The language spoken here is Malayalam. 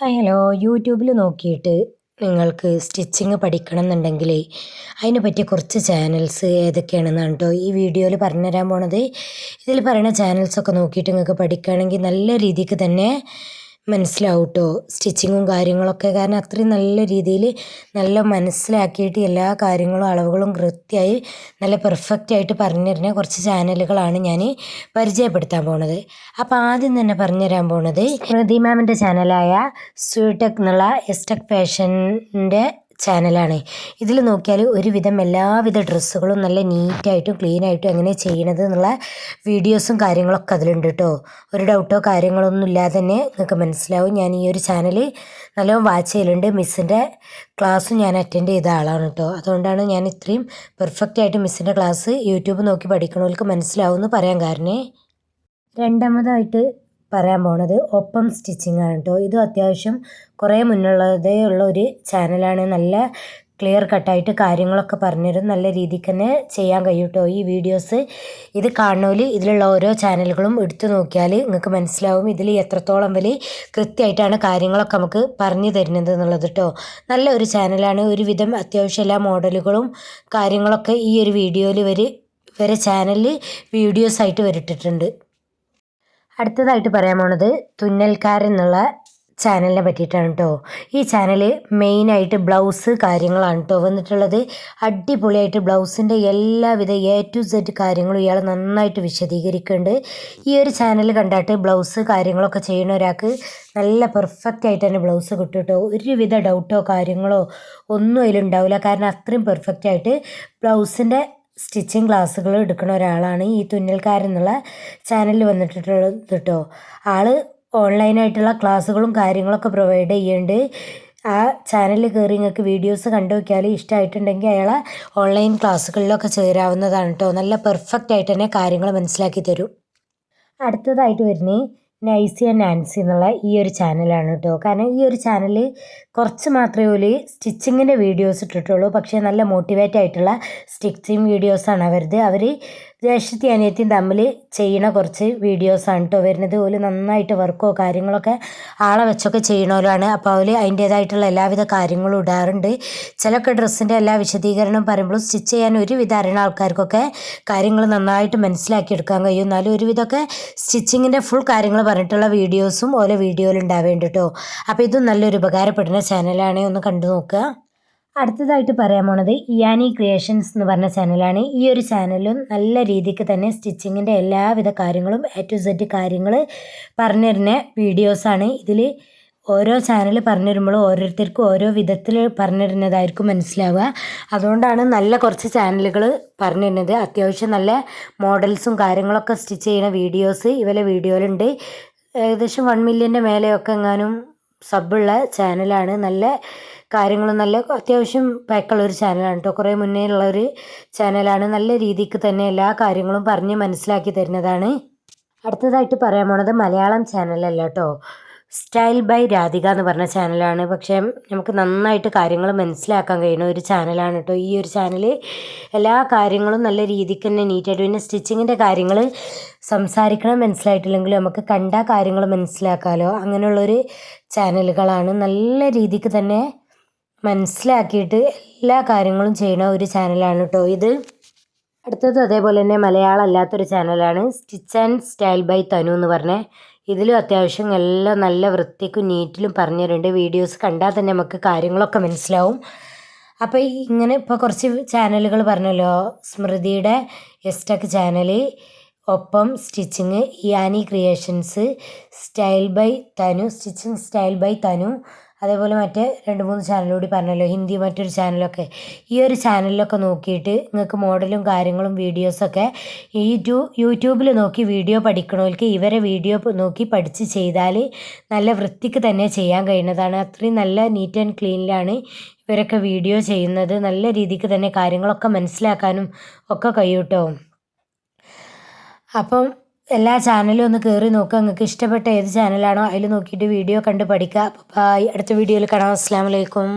ഹലോ യൂട്യൂബിൽ നോക്കിയിട്ട് നിങ്ങൾക്ക് സ്റ്റിച്ചിങ് പഠിക്കണം എന്നുണ്ടെങ്കിൽ അതിനെ പറ്റിയ കുറച്ച് ചാനൽസ് ഏതൊക്കെയാണെന്നാണ് കേട്ടോ ഈ വീഡിയോയിൽ പറഞ്ഞു തരാൻ പോണത് ഇതിൽ പറയുന്ന ചാനൽസൊക്കെ നോക്കിയിട്ട് നിങ്ങൾക്ക് പഠിക്കുകയാണെങ്കിൽ നല്ല രീതിക്ക് തന്നെ മനസ്സിലാവും കേട്ടോ സ്റ്റിച്ചിങ്ങും കാര്യങ്ങളൊക്കെ കാരണം അത്രയും നല്ല രീതിയിൽ നല്ല മനസ്സിലാക്കിയിട്ട് എല്ലാ കാര്യങ്ങളും അളവുകളും കൃത്യമായി നല്ല പെർഫെക്റ്റ് ആയിട്ട് പറഞ്ഞു തരുന്ന കുറച്ച് ചാനലുകളാണ് ഞാൻ പരിചയപ്പെടുത്താൻ പോണത്. അപ്പോൾ ആദ്യം തന്നെ പറഞ്ഞു തരാൻ പോണത് പ്രതി മാമിന്റെ ചാനലായ സ്വീടെക് എന്നുള്ള എസ്റ്റെക് ഫാഷന്റെ ചാനലാണ് ഇതിൽ നോക്കിയാൽ ഒരുവിധം എല്ലാവിധ ഡ്രസ്സുകളും നല്ല നീറ്റായിട്ടും ക്ലീനായിട്ടും എങ്ങനെ ചെയ്യണത് എന്നുള്ള വീഡിയോസും കാര്യങ്ങളൊക്കെ അതിലുണ്ട് കേട്ടോ. ഒരു ഡൗട്ടോ കാര്യങ്ങളൊന്നും ഇല്ലാതെ തന്നെ നിങ്ങൾക്ക് മനസ്സിലാവും. ഞാൻ ഈ ഒരു ചാനൽ നല്ലോണം വാച്ച് ചെയ്യലുണ്ട്. മിസ്സിന്റെ ക്ലാസ്സും ഞാൻ അറ്റൻഡ് ചെയ്ത ആളാണ് കേട്ടോ. അതുകൊണ്ടാണ് ഞാൻ ഇത്രയും പെർഫെക്റ്റ് ആയിട്ട് മിസ്സിന്റെ ക്ലാസ് യൂട്യൂബ് നോക്കി പഠിക്കണവർക്ക് മനസ്സിലാവും എന്ന് പറയാൻ കാരണേ. രണ്ടാമതായിട്ട് പറയാൻ പോണത് ഒപ്പം സ്റ്റിച്ചിങ് ആണ് കേട്ടോ ഇതും അത്യാവശ്യം കുറേ മുന്നുള്ളതേ ഉള്ള ഒരു ചാനലാണ് നല്ല ക്ലിയർ കട്ടായിട്ട് കാര്യങ്ങളൊക്കെ പറഞ്ഞുതരും നല്ല രീതിക്ക് തന്നെ ചെയ്യാൻ കഴിയും കേട്ടോ ഈ വീഡിയോസ് ഇത് കാണുന്നവർ ഇതിലുള്ള ഓരോ ചാനലുകളും എടുത്തു നോക്കിയാൽ നിങ്ങൾക്ക് മനസ്സിലാവും ഇതിൽ എത്രത്തോളം വലിയ കൃത്യമായിട്ടാണ് കാര്യങ്ങളൊക്കെ നമുക്ക് പറഞ്ഞു തരുന്നത് എന്നുള്ളത് കേട്ടോ നല്ല ഒരു ചാനലാണ് ഒരുവിധം അത്യാവശ്യം എല്ലാ മോഡലുകളും കാര്യങ്ങളൊക്കെ ഈ ഒരു വീഡിയോയിൽ വരെ ഇവരെ ചാനലിൽ വീഡിയോസായിട്ട് വരിട്ടിട്ടുണ്ട്. അടുത്തതായിട്ട് പറയാൻ പോണത് തുന്നൽക്കാരൻ എന്നുള്ള ചാനലിനെ പറ്റിയിട്ടാണ് കേട്ടോ ഈ ചാനൽ മെയിനായിട്ട് ബ്ലൗസ് കാര്യങ്ങളാണ് കേട്ടോ വന്നിട്ടുള്ളത് അടിപൊളിയായിട്ട് ബ്ലൗസിന്റെ എല്ലാവിധ എ ടു സെഡ് കാര്യങ്ങളും ഇയാൾ നന്നായിട്ട് വിശദീകരിക്കുന്നുണ്ട് ഈ ഒരു ചാനൽ കണ്ടിട്ട് ബ്ലൗസ് കാര്യങ്ങളൊക്കെ ചെയ്യുന്ന ഒരാൾക്ക് നല്ല പെർഫെക്റ്റ് ആയിട്ട് തന്നെ ബ്ലൗസ് കിട്ടും കേട്ടോ ഒരുവിധ ഡൗട്ടോ കാര്യങ്ങളോ ഒന്നും അതിലുണ്ടാവില്ല. കാരണം അത്രയും പെർഫെക്റ്റ് ആയിട്ട് ബ്ലൗസിന്റെ സ്റ്റിച്ചിങ് ക്ലാസ്സുകൾ എടുക്കുന്ന ഒരാളാണ് ഈ തുന്നൽക്കാരൻ എന്നുള്ള ചാനലിൽ വന്നിട്ടുള്ളത് കേട്ടോ. ആൾ ഓൺലൈനായിട്ടുള്ള ക്ലാസ്സുകളും കാര്യങ്ങളൊക്കെ പ്രൊവൈഡ് ചെയ്യുന്നുണ്ട് ആ ചാനലിൽ കയറി നിങ്ങൾക്ക് വീഡിയോസ് കണ്ടു നോക്കിയാൽ ഇഷ്ടമായിട്ടുണ്ടെങ്കിൽ അയാളെ ഓൺലൈൻ ക്ലാസ്സുകളിലൊക്കെ ചേരാവുന്നതാണ് കേട്ടോ. നല്ല പെർഫെക്റ്റ് ആയിട്ട് തന്നെ കാര്യങ്ങൾ മനസ്സിലാക്കി തരും. അടുത്തതായിട്ട് വരുന്നത് നൈസി ആൻഡ് നാൻസി എന്നുള്ള ഈ ഒരു ചാനലാണ് കേട്ടോ കാരണം ഈ ഒരു ചാനൽ കുറച്ച് മാത്രമേ ഒരു സ്റ്റിച്ചിങ്ങിന്റെ വീഡിയോസ് ഇട്ടിട്ടുള്ളൂ. പക്ഷേ നല്ല മോട്ടിവേറ്റ് ആയിട്ടുള്ള സ്റ്റിച്ചിങ് വീഡിയോസാണ് അവരത്. അവർ ജ്യേഷ്ഠത്തി അനിയത്തിയും തമ്മിൽ ചെയ്യണ കുറച്ച് വീഡിയോസാണ് കേട്ടോ വരുന്നത്. ഓൽ നന്നായിട്ട് വർക്കോ കാര്യങ്ങളൊക്കെ ആളെ വെച്ചൊക്കെ ചെയ്യണോലാണ്. അപ്പോൾ അവർ അതിന്റേതായിട്ടുള്ള എല്ലാവിധ കാര്യങ്ങളും ഇടാറുണ്ട്. ചിലൊക്കെ ഡ്രസ്സിന്റെ എല്ലാ വിശദീകരണം പറയുമ്പോഴും സ്റ്റിച്ച് ചെയ്യാൻ ഒരുവിധ അറിയുന്ന ആൾക്കാർക്കൊക്കെ കാര്യങ്ങൾ നന്നായിട്ട് മനസ്സിലാക്കി എടുക്കാൻ കഴിയും. എന്നാലും ഒരുവിധമൊക്കെ സ്റ്റിച്ചിങ്ങിന്റെ ഫുൾ കാര്യങ്ങൾ പറഞ്ഞിട്ടുള്ള വീഡിയോസും ഓരോ വീഡിയോയിൽ ഉണ്ടാവേണ്ട കേട്ടോ അപ്പോൾ ഇതും നല്ലൊരു ഉപകാരപ്പെടുന്ന ചാനലാണ് ഒന്ന് കണ്ടു നോക്കുക. അടുത്തതായിട്ട് പറയാൻ പോണത് ഇയാനി ക്രിയേഷൻസ് എന്ന് പറഞ്ഞ ചാനലാണ്. ഈ ഒരു ചാനലും നല്ല രീതിക്ക് തന്നെ സ്റ്റിച്ചിങ്ങിന്റെ എല്ലാവിധ കാര്യങ്ങളും എ ടു സെഡ് കാര്യങ്ങൾ പറഞ്ഞു തരുന്ന വീഡിയോസാണ് ഇതിൽ ഓരോ ചാനൽ പറഞ്ഞു തരുമ്പോഴും ഓരോരുത്തർക്കും ഓരോ വിധത്തിൽ പറഞ്ഞു തരുന്നതായിരിക്കും മനസ്സിലാവുക. അതുകൊണ്ടാണ് നല്ല കുറച്ച് ചാനലുകൾ പറഞ്ഞു തരുന്നത് അത്യാവശ്യം നല്ല മോഡൽസും കാര്യങ്ങളൊക്കെ സ്റ്റിച്ച് ചെയ്യുന്ന വീഡിയോസ് ഇവരെ വീഡിയോയിലുണ്ട് ഏകദേശം വൺ മില്യന്റെ മേലെയൊക്കെ എങ്ങാനും സബുള്ള ചാനലാണ് നല്ല കാര്യങ്ങളും നല്ല അത്യാവശ്യം പാക്കുള്ള ഒരു ചാനലാണ് കേട്ടോ കുറേ മുന്നേ ഉള്ള ഒരു ചാനലാണ് നല്ല രീതിക്ക് തന്നെ എല്ലാ കാര്യങ്ങളും പറഞ്ഞ് മനസ്സിലാക്കി തരുന്നതാണ്. അടുത്തതായിട്ട് പറയാൻ പോണത് മലയാളം ചാനലല്ല കേട്ടോ സ്റ്റൈൽ ബൈ രാധിക എന്ന് പറഞ്ഞ ചാനലാണ്. പക്ഷേ നമുക്ക് നന്നായിട്ട് കാര്യങ്ങൾ മനസ്സിലാക്കാൻ കഴിയുന്ന ഒരു ചാനലാണ് കേട്ടോ ഈ ഒരു ചാനൽ എല്ലാ കാര്യങ്ങളും നല്ല രീതിക്ക് തന്നെ നീറ്റായിട്ട് പിന്നെ സ്റ്റിച്ചിങ്ങിന്റെ കാര്യങ്ങൾ സംസാരിക്കണം മനസ്സിലായിട്ടില്ലെങ്കിലും നമുക്ക് കണ്ട കാര്യങ്ങൾ മനസ്സിലാക്കാമല്ലോ അങ്ങനെയുള്ളൊരു ചാനലുകളാണ് നല്ല രീതിക്ക് തന്നെ മനസ്സിലാക്കിയിട്ട് എല്ലാ കാര്യങ്ങളും ചെയ്യുന്ന ഒരു ചാനലാണ് കേട്ടോ ഇത്. അടുത്തത് അതേപോലെ തന്നെ മലയാളം അല്ലാത്തൊരു ചാനലാണ്. Stitch and style by Tanu എന്ന് പറഞ്ഞേ. ഇതിലും അത്യാവശ്യം എല്ലാം നല്ല വൃത്തിക്കും നീറ്റിലും പറഞ്ഞു തരുന്നുണ്ട് വീഡിയോസ് കണ്ടാൽ തന്നെ നമുക്ക് കാര്യങ്ങളൊക്കെ മനസ്സിലാവും. അപ്പോൾ ഇങ്ങനെ ഇപ്പോൾ കുറച്ച് ചാനലുകൾ പറഞ്ഞല്ലോ. സ്മൃതിയുടെ എസ്റ്റക് ചാനൽ ഒപ്പം stitching Yani creations style by Tanu stitching style by Tanu അതേപോലെ മറ്റേ രണ്ട് മൂന്ന് ചാനൽ പറഞ്ഞല്ലോ ഹിന്ദി മറ്റൊരു ചാനലൊക്കെ. ഈ ഒരു ചാനലിലൊക്കെ നോക്കിയിട്ട് നിങ്ങൾക്ക് മോഡലും കാര്യങ്ങളും വീഡിയോസൊക്കെ ഈ യൂട്യൂബിൽ നോക്കി വീഡിയോ പഠിക്കണവർക്ക് ഇവരെ വീഡിയോ നോക്കി പഠിച്ച് ചെയ്താൽ നല്ല വൃത്തിക്ക് തന്നെ ചെയ്യാൻ കഴിയുന്നതാണ്. അത്രയും നല്ല നീറ്റ് ആൻഡ് ക്ലീനിലാണ് ഇവരൊക്കെ വീഡിയോ ചെയ്യുന്നത്. നല്ല രീതിക്ക് തന്നെ കാര്യങ്ങളൊക്കെ മനസ്സിലാക്കാനും ഒക്കെ കഴിയൂട്ടോ അപ്പം എല്ലാ ചാനലും ഒന്ന് കയറി നോക്കുക നിങ്ങൾക്ക് ഇഷ്ടപ്പെട്ട ഏത് ചാനലാണോ അതിൽ നോക്കിയിട്ട് വീഡിയോ കണ്ട് പഠിക്കുക. അപ്പോൾ അടുത്ത വീഡിയോയിൽ കാണാം. അസ്സാം വലൈക്കും